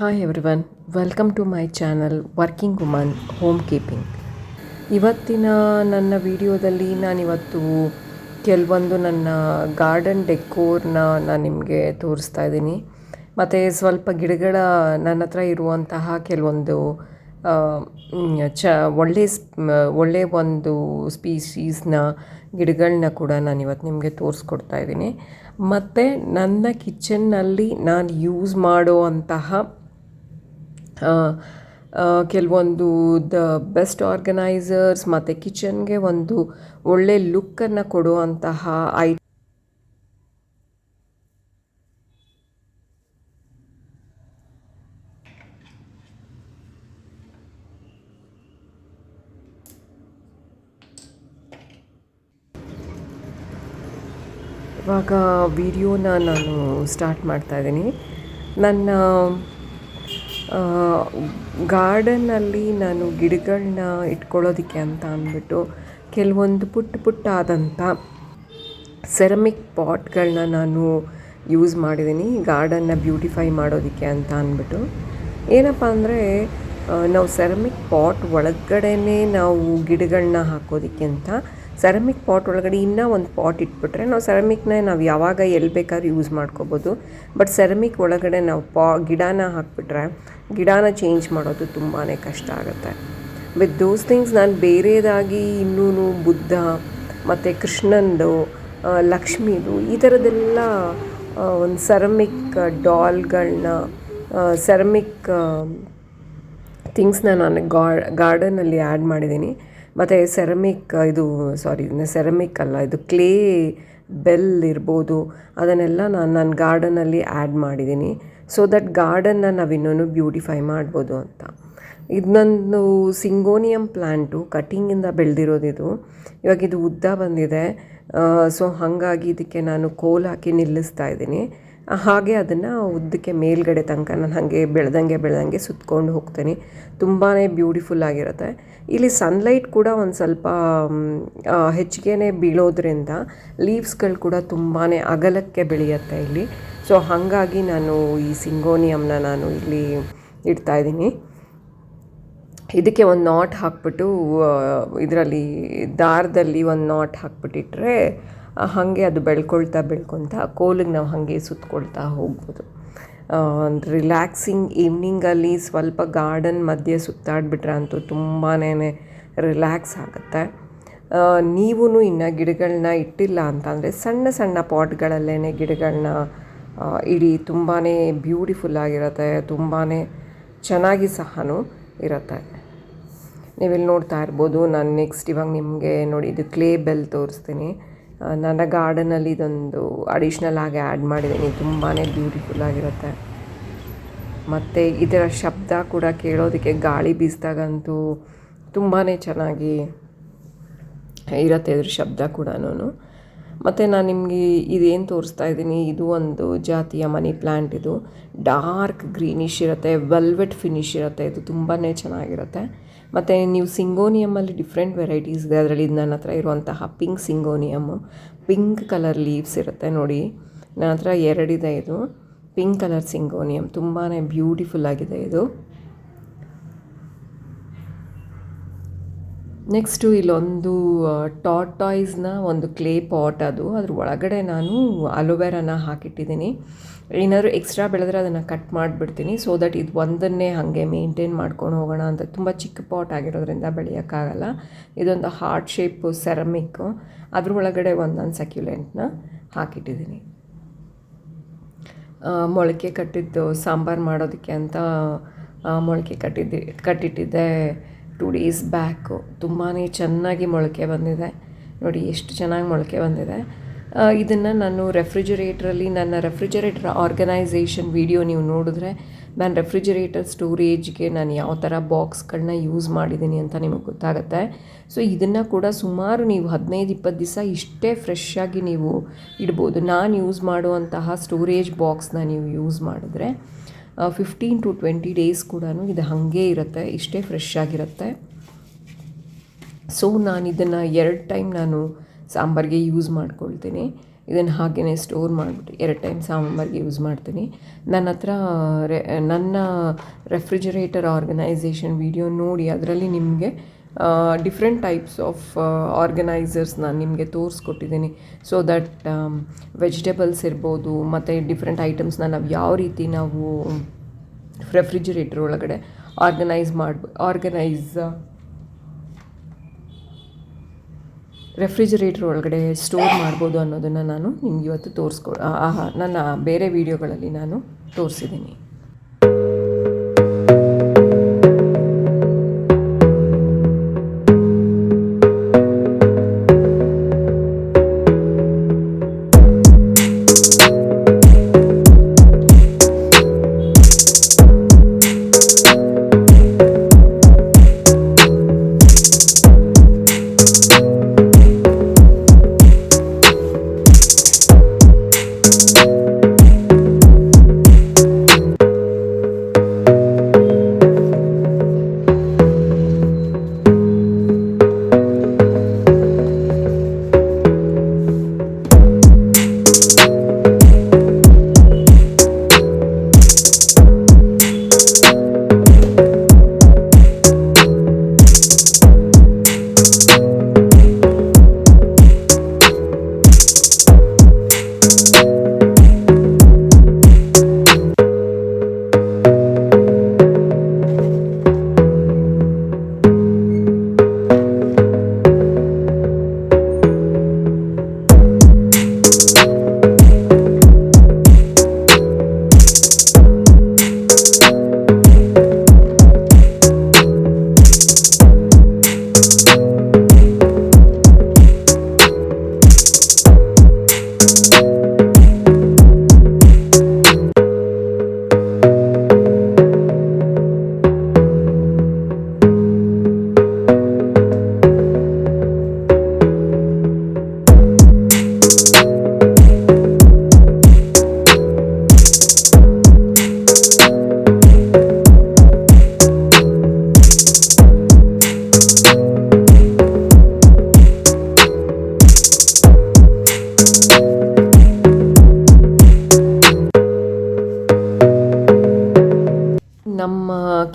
Hi everyone welcome to my channel working woman home keeping ಇವತ್ತಿನ ನನ್ನ ವಿಡಿಯೋದಲ್ಲಿ ನಾನಿವತ್ತು ಕೆಲವೊಂದು ನನ್ನ ಗಾರ್ಡನ್ ಡೆಕೋರ್ನ ನಾನು ನಿಮಗೆ ತೋರಿಸ್ತಾ ಇದ್ದೀನಿ. ಮತ್ತು ಸ್ವಲ್ಪ ಗಿಡಗಳ ನನ್ನ ಹತ್ರ ಇರುವಂತಹ ಕೆಲವೊಂದು ಚ ಒಳ್ಳೆ ಒಳ್ಳೆಯ ಒಂದು ಸ್ಪೀಶೀಸ್ನ ಗಿಡಗಳನ್ನ ಕೂಡ ನಾನು ಇವತ್ತು ನಿಮಗೆ ತೋರಿಸ್ಕೊಡ್ತಾ ಇದ್ದೀನಿ. ಮತ್ತು ನನ್ನ ಕಿಚನ್ನಲ್ಲಿ ನಾನು ಯೂಸ್ ಆ, ಕೆಲವೊಂದು ದ ಬೆಸ್ಟ್ ಆರ್ಗನೈಸರ್ಸ್ ಮತ್ತು ಕಿಚನ್ಗೆ ಒಂದು ಒಳ್ಳೆ ಲುಕ್ಕನ್ನು ಕೊಡುವಂತಹ ಐ ಇವಾಗ ವಿಡಿಯೋನ ನಾನು ಸ್ಟಾರ್ಟ್ ಮಾಡ್ತಾ ಇದ್ದೀನಿ. ನನ್ನ ಗಾರ್ಡನ್ನಲ್ಲಿ ನಾನು ಗಿಡಗಳನ್ನ ಇಟ್ಕೊಳ್ಳೋದಕ್ಕೆ ಅಂತ ಅಂದ್ಬಿಟ್ಟು ಕೆಲವೊಂದು ಪುಟ್ಟ ಪುಟ್ಟಾದಂಥ ಸೆರಮಿಕ್ ಪಾಟ್ಗಳನ್ನ ನಾನು ಯೂಸ್ ಮಾಡಿದ್ದೀನಿ. ಗಾರ್ಡನ್ನ ಬ್ಯೂಟಿಫೈ ಮಾಡೋದಕ್ಕೆ ಅಂತ ಅಂದ್ಬಿಟ್ಟು. ಏನಪ್ಪ ಅಂದರೆ ನಾವು ಸೆರಮಿಕ್ ಪಾಟ್ ಒಳಗಡೆನೇ ನಾವು ಗಿಡಗಳನ್ನ ಹಾಕೋದಕ್ಕಿಂತ ಸೆರಮಿಕ್ ಪಾಟ್ ಒಳಗಡೆ ಇನ್ನೂ ಒಂದು ಪಾಟ್ ಇಟ್ಬಿಟ್ರೆ ನಾವು ಸೆರಮಿಕ್ನ ನಾವು ಯಾವಾಗ ಎಲ್ಲಿ ಬೇಕಾದ್ರೂ ಯೂಸ್ ಮಾಡ್ಕೋಬೋದು. ಬಟ್ ಸೆರಮಿಕ್ ಒಳಗಡೆ ನಾವು ಪಾ, ಗಿಡನ ಹಾಕಿಬಿಟ್ರೆ ಗಿಡನ ಚೇಂಜ್ ಮಾಡೋದು ತುಂಬಾ ಕಷ್ಟ ಆಗುತ್ತೆ. ವಿತ್ ದೋಸ್ ಥಿಂಗ್ಸ್ ನಾನು ಬೇರೆದಾಗಿ ಇನ್ನೂ ಬುದ್ಧ ಮತ್ತು ಕೃಷ್ಣಂದು ಲಕ್ಷ್ಮೀದು ಈ ಥರದ್ದೆಲ್ಲ ಒಂದು ಸೆರಮಿಕ್ ಡಾಲ್ಗಳನ್ನ ಸೆರಮಿಕ್ ಥಿಂಗ್ಸ್ನ ನಾನು ಗಾರ್ಡನಲ್ಲಿ ಆ್ಯಡ್ ಮಾಡಿದ್ದೀನಿ. ಮತ್ತು ಸೆರಮಿಕ್ ಇದು ಸಾರಿ ಸೆರಮಿಕ್ ಅಲ್ಲ, ಇದು ಕ್ಲೇ ಬೆಲ್ ಇರ್ಬೋದು. ಅದನ್ನೆಲ್ಲ ನಾನು ನನ್ನ ಗಾರ್ಡನಲ್ಲಿ ಆ್ಯಡ್ ಮಾಡಿದ್ದೀನಿ ಸೊ ದಟ್ ಗಾರ್ಡನ್ನ ನಾವು ಇನ್ನೂ ಬ್ಯೂಟಿಫೈ ಮಾಡ್ಬೋದು ಅಂತ. ಇದು ನಂದು ಸಿಂಗೋನಿಯಂ ಪ್ಲ್ಯಾಂಟು ಕಟ್ಟಿಂಗಿಂದ ಬೆಳೆದಿರೋದಿದು ಇವಾಗ ಇದು ಉದ್ದ ಬಂದಿದೆ. ಸೊ ಹಾಗಾಗಿ ಇದಕ್ಕೆ ನಾನು ಕೋಲ್ ಹಾಕಿ ನಿಲ್ಲಿಸ್ತಾ ಇದ್ದೀನಿ. ಹಾಗೆ ಅದನ್ನು ಉದ್ದಕ್ಕೆ ಮೇಲ್ಗಡೆ ತನಕ ನಾನು ಹಾಗೆ ಬೆಳೆದಂಗೆ ಬೆಳೆದಂಗೆ ಸುತ್ಕೊಂಡು ಹೋಗ್ತೀನಿ. ತುಂಬಾ ಬ್ಯೂಟಿಫುಲ್ ಆಗಿರುತ್ತೆ. ಇಲ್ಲಿ ಸನ್ಲೈಟ್ ಕೂಡ ಒಂದು ಸ್ವಲ್ಪ ಹೆಚ್ಚಿಗೆ ಬೀಳೋದ್ರಿಂದ ಲೀವ್ಸ್ಗಳು ಕೂಡ ತುಂಬಾ ಅಗಲಕ್ಕೆ ಬೆಳೆಯುತ್ತೆ ಇಲ್ಲಿ. ಸೊ ಹಾಗಾಗಿ ನಾನು ಈ ಸಿಂಗೋನಿಯಮ್ನ ನಾನು ಇಲ್ಲಿ ಇಡ್ತಾ ಇದ್ದೀನಿ. ಇದಕ್ಕೆ ಒಂದು ನಾಟ್ ಹಾಕ್ಬಿಟ್ಟು ಇದರಲ್ಲಿ, ದಾರದಲ್ಲಿ ಒಂದು ನಾಟ್ ಹಾಕ್ಬಿಟ್ಟಿಟ್ರೆ ಹಾಗೆ ಅದು ಬೆಳ್ಕೊಳ್ತಾ ಬೆಳ್ಕೊಳ್ತಾ ಕೋಲಿಗೆ ನಾವು ಹಾಗೆ ಸುತ್ತಕೊಳ್ತಾ ಹೋಗ್ಬೋದು. ರಿಲ್ಯಾಕ್ಸಿಂಗ್ ಈವ್ನಿಂಗಲ್ಲಿ ಸ್ವಲ್ಪ ಗಾರ್ಡನ್ ಮಧ್ಯೆ ಸುತ್ತಾಡಿಬಿಟ್ರೆ ಅಂತೂ ತುಂಬಾ ರಿಲ್ಯಾಕ್ಸ್ ಆಗುತ್ತೆ. ನೀವು ಇನ್ನು ಗಿಡಗಳನ್ನ ಇಟ್ಟಿಲ್ಲ ಅಂತಂದರೆ ಸಣ್ಣ ಸಣ್ಣ ಪಾಟ್ಗಳಲ್ಲೇ ಗಿಡಗಳನ್ನ ಇಡೀ ತುಂಬಾ ಬ್ಯೂಟಿಫುಲ್ ಆಗಿರುತ್ತೆ ತುಂಬಾ ಚೆನ್ನಾಗಿ ಸಹ ಇರುತ್ತೆ. ನೀವಿಲ್ಲಿ ನೋಡ್ತಾ ಇರ್ಬೋದು, ನಾನು ನೆಕ್ಸ್ಟ್ ಇವಾಗ ನಿಮಗೆ ನೋಡಿ, ಇದು ಕ್ಲೇ ಬೆಲ್ ತೋರಿಸ್ತೀನಿ. ನನ್ನ ಗಾರ್ಡನಲ್ಲಿ ಇದೊಂದು ಅಡಿಷ್ನಲ್ ಆಗಿ ಆ್ಯಡ್ ಮಾಡಿದ್ದೀನಿ. ತುಂಬಾ ಬ್ಯೂಟಿಫುಲ್ ಆಗಿರುತ್ತೆ. ಮತ್ತು ಇದರ ಶಬ್ದ ಕೂಡ ಕೇಳೋದಕ್ಕೆ ಗಾಳಿ ಬೀಸಿದಾಗಂತೂ ತುಂಬಾ ಚೆನ್ನಾಗಿ ಇರುತ್ತೆ ಇದ್ರ ಶಬ್ದ ಕೂಡ ಮತ್ತು ನಾನು ನಿಮಗೆ ಇದೇನು ತೋರಿಸ್ತಾ ಇದ್ದೀನಿ, ಇದು ಒಂದು ಜಾತಿಯ ಮನಿ ಪ್ಲ್ಯಾಂಟ್ ಇದು. ಡಾರ್ಕ್ ಗ್ರೀನಿಶ್ ಇರುತ್ತೆ ವೆಲ್ವೆಟ್ ಫಿನಿಶ್ ಇರುತ್ತೆ, ಇದು ತುಂಬಾ ಚೆನ್ನಾಗಿರುತ್ತೆ. ಮತ್ತು ನೀವು ಸಿಂಗೋನಿಯಮಲ್ಲಿ ಡಿಫ್ರೆಂಟ್ ವೆರೈಟೀಸ್ ಇದೆ. ಅದರಲ್ಲಿ ಇದು ನನ್ನ ಹತ್ರ ಇರುವಂತಹ pink syngonium pink colour leaves ಇರುತ್ತೆ ನೋಡಿ. ನನ್ನ ಹತ್ರ ಎರಡಿದೆ ಇದು. ಪಿಂಕ್ ಕಲರ್ ಸಿಂಗೋನಿಯಮ್ ತುಂಬಾ ಬ್ಯೂಟಿಫುಲ್ ಆಗಿದೆ ಇದು. ನೆಕ್ಸ್ಟು ಇಲ್ಲೊಂದು ಟಾಟಾಯ್ಸ್ನ ಒಂದು ಕ್ಲೇ ಪಾಟ್ ಅದು. ಅದ್ರ ಒಳಗಡೆ ನಾನು ಅಲೋವೆರಾನ ಹಾಕಿಟ್ಟಿದ್ದೀನಿ. ಏನಾದರೂ ಎಕ್ಸ್ಟ್ರಾ ಬೆಳೆದ್ರೆ ಅದನ್ನು ಕಟ್ ಮಾಡಿಬಿಡ್ತೀನಿ ಸೊ ದಟ್ ಇದು ಒಂದನ್ನೇ ಹಾಗೆ ಮೇಂಟೈನ್ ಮಾಡ್ಕೊಂಡು ಹೋಗೋಣ ಅಂತ. ತುಂಬ ಚಿಕ್ಕ ಪಾಟ್ ಆಗಿರೋದ್ರಿಂದ ಬೆಳೆಯೋಕ್ಕಾಗಲ್ಲ. ಇದೊಂದು ಹಾರ್ಟ್ ಶೇಪು ಸೆರಮಿಕ್ಕು ಅದ್ರ ಒಳಗಡೆ ಒಂದೊಂದು ಸಕ್ಯುಲೆಂಟ್ನ ಹಾಕಿಟ್ಟಿದ್ದೀನಿ. ಮೊಳಕೆ ಕಟ್ಟಿದ್ದು, ಸಾಂಬಾರು ಮಾಡೋದಕ್ಕೆ ಅಂತ ಮೊಳಕೆ ಕಟ್ಟಿದ್ದೆ, ಕಟ್ಟಿಟ್ಟಿದ್ದೆ. Two days back. ತುಂಬಾ ಚೆನ್ನಾಗಿ ಮೊಳಕೆ ಬಂದಿದೆ. ನೋಡಿ, ಎಷ್ಟು ಚೆನ್ನಾಗಿ ಮೊಳಕೆ ಬಂದಿದೆ. ಇದನ್ನು ನಾನು ರೆಫ್ರಿಜರೇಟ್ರಲ್ಲಿ, ನನ್ನ ರೆಫ್ರಿಜರೇಟರ್ ಆರ್ಗನೈಸೇಷನ್ ವಿಡಿಯೋ ನೀವು ನೋಡಿದ್ರೆ ನಾನು ರೆಫ್ರಿಜರೇಟರ್ ಸ್ಟೋರೇಜ್ಗೆ ನಾನು ಯಾವ ಥರ ಬಾಕ್ಸ್ಗಳನ್ನ ಯೂಸ್ ಮಾಡಿದ್ದೀನಿ ಅಂತ ನಿಮಗೆ ಗೊತ್ತಾಗುತ್ತೆ. ಸೊ, ಇದನ್ನು ಕೂಡ ಸುಮಾರು ನೀವು ಹದಿನೈದು, ಇಪ್ಪತ್ತು ದಿವಸ ಇಷ್ಟೇ ಫ್ರೆಶ್ ಆಗಿ ನೀವು ಇಡ್ಬೋದು. ನಾನು ಯೂಸ್ ಮಾಡುವಂತಹ ಸ್ಟೋರೇಜ್ ಬಾಕ್ಸ್ನ ನೀವು ಯೂಸ್ ಮಾಡಿದ್ರೆ ಫಿಫ್ಟೀನ್ ಟು ಟ್ವೆಂಟಿ ಡೇಸ್ ಕೂಡ ಇದು ಹಾಗೆ ಇರುತ್ತೆ, ಇಷ್ಟೇ ಫ್ರೆಶ್ ಆಗಿರುತ್ತೆ. ಸೊ ನಾನು ಇದನ್ನು ಎರಡು ಟೈಮ್ ನಾನು ಸಾಂಬಾರಿಗೆ ಯೂಸ್ ಮಾಡ್ಕೊಳ್ತೀನಿ. ಇದನ್ನು ಹಾಗೆಯೇ ಸ್ಟೋರ್ ಮಾಡಿಬಿಟ್ಟು ಎರಡು ಟೈಮ್ ಸಾಂಬಾರಿಗೆ ಯೂಸ್ ಮಾಡ್ತೀನಿ. ನನ್ನ ಹತ್ರ ರೆ ನನ್ನ ರೆಫ್ರಿಜರೇಟರ್ ಆರ್ಗನೈಸೇಷನ್ ವಿಡಿಯೋ ನೋಡಿ, ಅದರಲ್ಲಿ ನಿಮಗೆ ಡಿಫ್ರೆಂಟ್ ಟೈಪ್ಸ್ ಆಫ್ ಆರ್ಗನೈಸರ್ಸ್ ನಾನು ನಿಮಗೆ ತೋರಿಸ್ಕೊಟ್ಟಿದ್ದೀನಿ. ಸೊ ದಟ್ ವೆಜಿಟೇಬಲ್ಸ್ ಇರ್ಬೋದು, ಮತ್ತು ಡಿಫ್ರೆಂಟ್ ಐಟಮ್ಸ್ನ ನಾವು ಯಾವ ರೀತಿ ನಾವು ರೆಫ್ರಿಜಿರೇಟರ್ ಒಳಗಡೆ ಆರ್ಗನೈಸ್ ಮಾಡಿ ಆರ್ಗನೈಸ್ ರೆಫ್ರಿಜರೇಟರ್ ಒಳಗಡೆ ಸ್ಟೋರ್ ಮಾಡ್ಬೋದು ಅನ್ನೋದನ್ನು ನಾನು ನಿಮ್ಗೆ ಇವತ್ತು ತೋರಿಸ್ಕೊ ನನ್ನ ಬೇರೆ ವೀಡಿಯೋಗಳಲ್ಲಿ ನಾನು ತೋರಿಸಿದ್ದೀನಿ.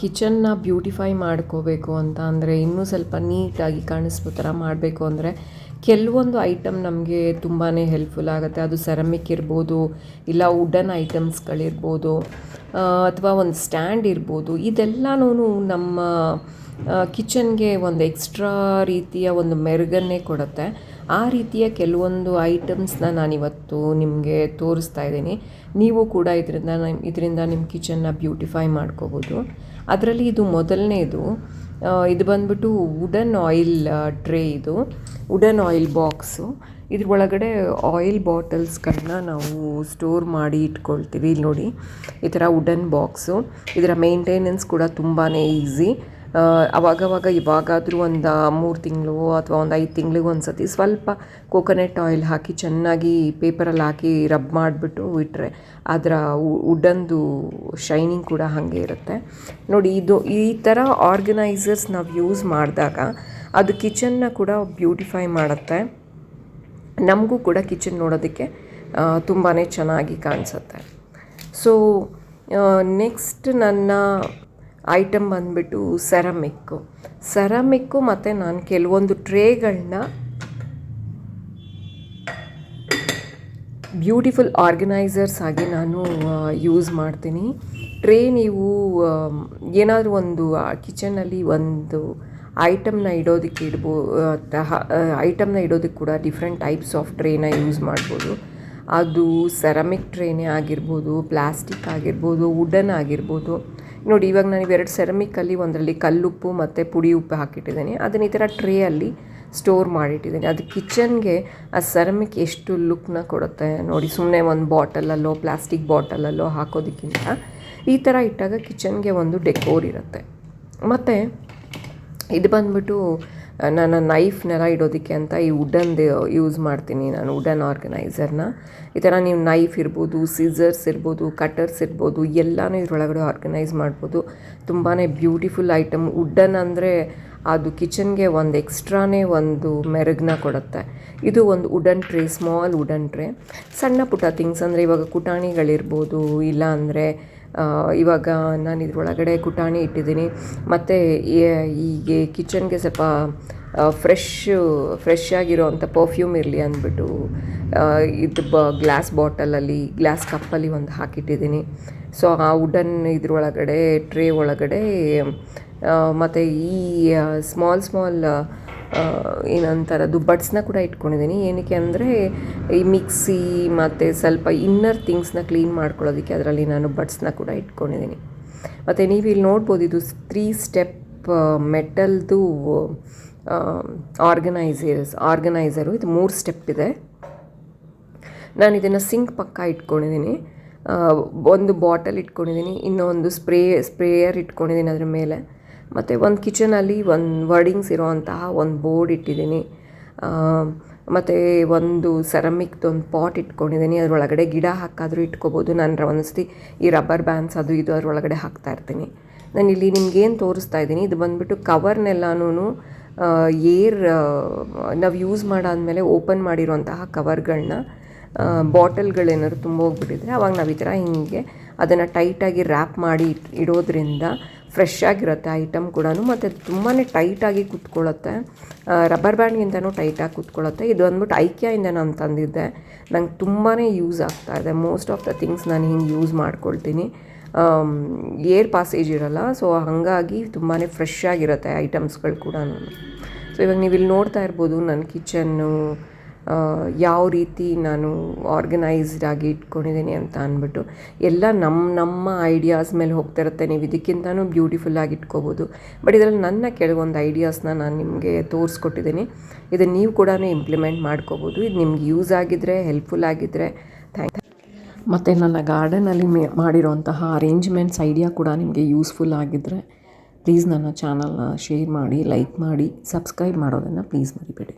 ಕಿಚನ್ನ ಬ್ಯೂಟಿಫೈ ಮಾಡ್ಕೋಬೇಕು ಅಂತ ಅಂದರೆ ಇನ್ನೂ ಸ್ವಲ್ಪ ನೀಟಾಗಿ ಕಾಣಿಸ್ಬೋ ಥರ ಮಾಡಬೇಕು ಅಂದರೆ ಕೆಲವೊಂದು ಐಟಮ್ ನಮಗೆ ತುಂಬಾ ಹೆಲ್ಪ್ಫುಲ್ ಆಗುತ್ತೆ. ಅದು ಸೆರಮಿಕ್ ಇರ್ಬೋದು, ಇಲ್ಲ ವುಡನ್ ಐಟಮ್ಸ್ಗಳಿರ್ಬೋದು ಅಥವಾ ಒಂದು ಸ್ಟ್ಯಾಂಡ್ ಇರ್ಬೋದು. ಇದೆಲ್ಲನೂ ನಮ್ಮ ಕಿಚನ್ಗೆ ಒಂದು ಎಕ್ಸ್ಟ್ರಾ ರೀತಿಯ ಒಂದು ಮೆರುಗನ್ನೇ ಕೊಡುತ್ತೆ. ಆ ರೀತಿಯ ಕೆಲವೊಂದು ಐಟಮ್ಸ್ನ ನಾನಿವತ್ತು ನಿಮಗೆ ತೋರಿಸ್ತಾ ಇದ್ದೀನಿ. ನೀವು ಕೂಡ ಇದರಿಂದ ಇದರಿಂದ ನಿಮ್ಮ ಕಿಚನ್ನ ಬ್ಯೂಟಿಫೈ ಮಾಡ್ಕೋಬೋದು. ಅದರಲ್ಲಿ ಇದು ಮೊದಲನೇದು ಇದು ಬಂದ್ಬಿಟ್ಟು ವುಡನ್ ಆಯಿಲ್ ಟ್ರೇ ಇದು. ವುಡನ್ ಆಯಿಲ್ ಬಾಕ್ಸು ಇದ್ರ ಒಳಗಡೆ ಆಯಿಲ್ ಬಾಟಲ್ಸ್ಗಳನ್ನ ನಾವು ಸ್ಟೋರ್ ಮಾಡಿ ಇಟ್ಕೊಳ್ತೀವಿ. ಇಲ್ಲಿ ನೋಡಿ, ಈ ಥರ ವುಡನ್ ಬಾಕ್ಸು ಇದರ ಮೇಂಟೆನೆನ್ಸ್ ಕೂಡ ತುಂಬಾ ಈಸಿ ಅವಾಗವಾಗ ಇವಾಗಾದರೂ ಒಂದು ಮೂರು ತಿಂಗಳು ಅಥವಾ ಒಂದು ಐದು ತಿಂಗಳಿಗೆ ಒಂದು ಸತಿ ಸ್ವಲ್ಪ ಕೋಕೋನೆಟ್ ಆಯಿಲ್ ಹಾಕಿ ಚೆನ್ನಾಗಿ ಪೇಪರಲ್ಲಿ ಹಾಕಿ ರಬ್ ಮಾಡಿಬಿಟ್ಟು ಇಟ್ಟರೆ ಅದರ ವುಡನ್ದು ಶೈನಿಂಗ್ ಕೂಡ ಹಾಗೆ ಇರುತ್ತೆ. ನೋಡಿ ಇದು ಈ ಥರ ಆರ್ಗನೈಸರ್ಸ್ ನಾವು ಯೂಸ್ ಮಾಡಿದಾಗ ಅದು ಕಿಚನ್ನ ಕೂಡ ಬ್ಯೂಟಿಫೈ ಮಾಡುತ್ತೆ. ನಮಗೂ ಕೂಡ ಕಿಚನ್ ನೋಡೋದಕ್ಕೆ ತುಂಬಾ ಚೆನ್ನಾಗಿ ಕಾಣಿಸುತ್ತೆ. ಸೊ ನೆಕ್ಸ್ಟ್ ನನ್ನ ಐಟಮ್ ಬಂದ್ಬಿಟ್ಟು ಸೆರಮಿಕ್ಕು. ಸೆರಮಿಕ್ಕು ಮತ್ತು ನಾನು ಕೆಲವೊಂದು ಟ್ರೇಗಳನ್ನ ಬ್ಯೂಟಿಫುಲ್ ಆರ್ಗನೈಸರ್ಸ್ ಆಗಿ ನಾನು ಯೂಸ್ ಮಾಡ್ತೀನಿ. ಟ್ರೇ ನೀವು ಏನಾದರೂ ಒಂದು ಕಿಚನಲ್ಲಿ ಒಂದು ಐಟಮ್ನ ಇಡೋದಕ್ಕೆ ಇಡ್ಬೋ ಐಟಮ್ನ ಇಡೋದಕ್ಕೆ ಕೂಡ ಡಿಫ್ರೆಂಟ್ ಟೈಪ್ಸ್ ಆಫ್ ಟ್ರೇನ ಯೂಸ್ ಮಾಡ್ಬೋದು. ಅದು ಸೆರಮಿಕ್ ಟ್ರೇನೇ ಆಗಿರ್ಬೋದು, ಪ್ಲಾಸ್ಟಿಕ್ ಆಗಿರ್ಬೋದು, ವುಡನ್ ಆಗಿರ್ಬೋದು. ನೋಡಿ, ಇವಾಗ ನಾನು ಇವೆರಡು ಸೆರಮಿಕ್ಕಲ್ಲಿ ಒಂದರಲ್ಲಿ ಕಲ್ಲುಪ್ಪು ಮತ್ತು ಪುಡಿ ಉಪ್ಪು ಹಾಕಿಟ್ಟಿದ್ದೀನಿ. ಅದನ್ನ ಈ ಥರ ಟ್ರೇಯಲ್ಲಿ ಸ್ಟೋರ್ ಮಾಡಿಟ್ಟಿದ್ದೀನಿ. ಅದು ಕಿಚನ್ಗೆ ಆ ಸೆರಮಿಕ್ ಎಷ್ಟು ಲುಕ್ನ ಕೊಡುತ್ತೆ ನೋಡಿ ಸುಮ್ಮನೆ ಒಂದು ಬಾಟಲಲ್ಲೋ ಪ್ಲಾಸ್ಟಿಕ್ ಬಾಟಲಲ್ಲೋ ಹಾಕೋದಕ್ಕಿಂತ ಈ ಥರ ಇಟ್ಟಾಗ ಕಿಚನ್ಗೆ ಒಂದು ಡೆಕೋರ್ ಇರುತ್ತೆ. ಮತ್ತು ಇದು ಬಂದ್ಬಿಟ್ಟು ನನ್ನ ನೈಫ್ನೆಲ್ಲ ಇಡೋದಕ್ಕೆ ಅಂತ ಈ ವುಡನ್ದು ಯೂಸ್ ಮಾಡ್ತೀನಿ ನಾನು ವುಡನ್ ಆರ್ಗನೈಸರ್ನ ಈ ಥರ ನೀವು ನೈಫ್ ಇರ್ಬೋದು ಸೀಸರ್ಸ್ ಇರ್ಬೋದು ಕಟರ್ಸ್ ಇರ್ಬೋದು, ಎಲ್ಲನೂ ಇದರೊಳಗಡೆ ಆರ್ಗನೈಸ್ ಮಾಡ್ಬೋದು. ತುಂಬಾ ಬ್ಯೂಟಿಫುಲ್ ಐಟಮ್ ವುಡನ್ ಅಂದರೆ ಅದು ಕಿಚನ್ಗೆ ಒಂದು ಎಕ್ಸ್ಟ್ರಾನೇ ಒಂದು ಮೆರುಗನ್ನ ಕೊಡುತ್ತೆ. ಇದು ಒಂದು wooden tray small wooden tray ಸಣ್ಣ ಪುಟ್ಟ ಥಿಂಗ್ಸ್ ಅಂದರೆ ಇವಾಗ ಕುಟಾಣಿಗಳಿರ್ಬೋದು ಇಲ್ಲ ಅಂದರೆ ಇವಾಗ ನಾನು ಇದರೊಳಗಡೆ ಕುಟಾಣಿ ಇಟ್ಟಿದ್ದೀನಿ. ಮತ್ತು ಹೀಗೆ ಕಿಚನ್ಗೆ ಸ್ವಲ್ಪ ಫ್ರೆಶ್ ಫ್ರೆಶ್ ಆಗಿರೋ ಅಂಥ ಪರ್ಫ್ಯೂಮ್ ಇರಲಿ ಅಂದ್ಬಿಟ್ಟು ಇದು ಬ ಗ್ಲಾಸ್ ಬಾಟಲಲ್ಲಿ ಗ್ಲಾಸ್ ಕಪ್ಪಲ್ಲಿ ಒಂದು ಹಾಕಿಟ್ಟಿದ್ದೀನಿ. ಸೊ ಆ ವುಡನ್ ಇದ್ರೊಳಗಡೆ ಟ್ರೇ ಒಳಗಡೆ ಮತ್ತು ಈ ಸ್ಮಾಲ್ ಸ್ಮಾಲ್ ಏನಂತಾರದು ಬಡ್ಸ್ನ ಕೂಡ ಇಟ್ಕೊಂಡಿದ್ದೀನಿ. ಏನಕ್ಕೆ ಅಂದರೆ, ಈ ಮಿಕ್ಸಿ ಮತ್ತು ಸ್ವಲ್ಪ ಇನ್ನರ್ ಥಿಂಗ್ಸ್ನ ಕ್ಲೀನ್ ಮಾಡ್ಕೊಳ್ಳೋದಕ್ಕೆ ಅದರಲ್ಲಿ ನಾನು ಬಡ್ಸ್ನ ಕೂಡ ಇಟ್ಕೊಂಡಿದ್ದೀನಿ. ಮತ್ತು ನೀವು ಇಲ್ಲಿ ನೋಡ್ಬೋದು, ಇದು ತ್ರೀ ಸ್ಟೆಪ್ ಮೆಟಲ್ದು ಆರ್ಗನೈಸರ್ಸ್ ಆರ್ಗನೈಸರು ಇದು ಮೂರು ಸ್ಟೆಪ್ ಇದೆ. ನಾನು ಇದನ್ನು ಸಿಂಕ್ ಪಕ್ಕ ಇಟ್ಕೊಂಡಿದ್ದೀನಿ. ಒಂದು ಬಾಟಲ್ ಇಟ್ಕೊಂಡಿದ್ದೀನಿ, ಇನ್ನೊಂದು ಸ್ಪ್ರೇ ಸ್ಪ್ರೇಯರ್ ಇಟ್ಕೊಂಡಿದ್ದೀನಿ ಅದ್ರ ಮೇಲೆ. ಮತ್ತು ಒಂದು ಕಿಚನಲ್ಲಿ ಒಂದು ವರ್ಡಿಂಗ್ಸ್ ಇರೋವಂತಹ ಒಂದು ಬೋರ್ಡ್ ಇಟ್ಟಿದ್ದೀನಿ. ಮತ್ತು ಒಂದು ಸೆರಮಿಕ್ದು ಒಂದು ಪಾಟ್ ಇಟ್ಕೊಂಡಿದ್ದೀನಿ. ಅದರೊಳಗಡೆ ಗಿಡ ಹಾಕಾದರೂ ಇಟ್ಕೋಬೋದು. ನಾನು ಒಂದ್ಸತಿ ಈ ರಬ್ಬರ್ ಬ್ಯಾಂಡ್ಸ್ ಅದು ಇದು ಅದರೊಳಗಡೆ ಹಾಕ್ತಾ ಇರ್ತೀನಿ. ನಾನು ಇಲ್ಲಿ ನಿಮ್ಗೇನು ತೋರಿಸ್ತಾ ಇದ್ದೀನಿ? ಇದು ಬಂದುಬಿಟ್ಟು ಕವರ್ನೆಲ್ಲನೂ ಏರ್ ನಾವು ಯೂಸ್ ಮಾಡಾದಮೇಲೆ ಓಪನ್ ಮಾಡಿರೋಂತಹ ಕವರ್ಗಳನ್ನ ಬಾಟಲ್ಗಳೇನಾದ್ರು ತುಂಬೋಗ್ಬಿಟ್ಟಿದ್ರೆ ಅವಾಗ ನಾವು ಈ ಥರ ಹಿಂಗೆ ಅದನ್ನು ಟೈಟಾಗಿ ರ್ಯಾಪ್ ಮಾಡಿ ಇಡೋದ್ರಿಂದ ಫ್ರೆಶ್ ಆಗಿರುತ್ತೆ ಐಟಮ್ ಕೂಡ ಮತ್ತು ತುಂಬಾ ಟೈಟಾಗಿ ಕುತ್ಕೊಳ್ಳುತ್ತೆ ರಬ್ಬರ್ ಬ್ಯಾಂಡ್ಗಿಂತನೂ ಟೈಟಾಗಿ ಕುತ್ಕೊಳ್ಳುತ್ತೆ ಇದು ಅಂದ್ಬಿಟ್ಟು ಐಕ್ಯಾಯಿಂದ ನಾನು ತಂದಿದ್ದೆ ನಂಗೆ ತುಂಬಾ ಯೂಸ್ ಆಗ್ತಾ ಇದೆ. ಮೋಸ್ಟ್ ಆಫ್ ದ ಥಿಂಗ್ಸ್ ನಾನು ಹಿಂಗೆ ಯೂಸ್ ಮಾಡ್ಕೊಳ್ತೀನಿ. ಏರ್ ಪಾಸೇಜ್ ಇರಲ್ಲ. ಸೊ ಹಾಗಾಗಿ ತುಂಬಾ ಫ್ರೆಶ್ ಆಗಿರುತ್ತೆ ಐಟಮ್ಸ್ಗಳು ಕೂಡ ಸೊ ಇವಾಗ ನೀವು ಇಲ್ಲಿ ನೋಡ್ತಾ ಇರ್ಬೋದು ನನ್ನ ಕಿಚನ್ನು ಯಾವ ರೀತಿ ನಾನು ಆರ್ಗನೈಸ್ಡ್ ಆಗಿ ಇಟ್ಕೊಂಡಿದ್ದೀನಿ ಅಂತ ಅಂದ್ಬಿಟ್ಟು ಎಲ್ಲ ನಮ್ಮ ನಮ್ಮ ಐಡಿಯಾಸ್ ಮೇಲೆ ಹೋಗ್ತಾ ಇರುತ್ತೆ. ನೀವು ಇದಕ್ಕಿಂತನೂ ಬ್ಯೂಟಿಫುಲ್ ಆಗಿ ಇಟ್ಕೋಬೋದು. ಬಟ್ ಇದರಲ್ಲಿ ನನ್ನ ಕೆಲವೊಂದು ಐಡಿಯಾಸ್ನ ನಾನು ನಿಮಗೆ ತೋರಿಸ್ಕೊಟ್ಟಿದ್ದೀನಿ. ಇದನ್ನು ನೀವು ಕೂಡ ಇಂಪ್ಲಿಮೆಂಟ್ ಮಾಡ್ಕೋಬೋದು. ಇದು ನಿಮ್ಗೆ ಯೂಸ್ ಆಗಿದ್ದರೆ ಹೆಲ್ಪ್ಫುಲ್ ಆಗಿದ್ದರೆ ಥ್ಯಾಂಕ್ ಮತ್ತು ನನ್ನ ಗಾರ್ಡನಲ್ಲಿ ಮೇ ಮಾಡಿರೋಂತಹ ಅರೇಂಜ್ಮೆಂಟ್ಸ್ ಐಡಿಯಾ ಕೂಡ ನಿಮಗೆ ಯೂಸ್ಫುಲ್ ಆಗಿದ್ದರೆ ಪ್ಲೀಸ್ ನನ್ನ ಚಾನಲ್ನ ಶೇರ್ ಮಾಡಿ ಲೈಕ್ ಮಾಡಿ ಸಬ್ಸ್ಕ್ರೈಬ್ ಮಾಡೋದನ್ನು ಪ್ಲೀಸ್ ಮರಿಬೇಡಿ.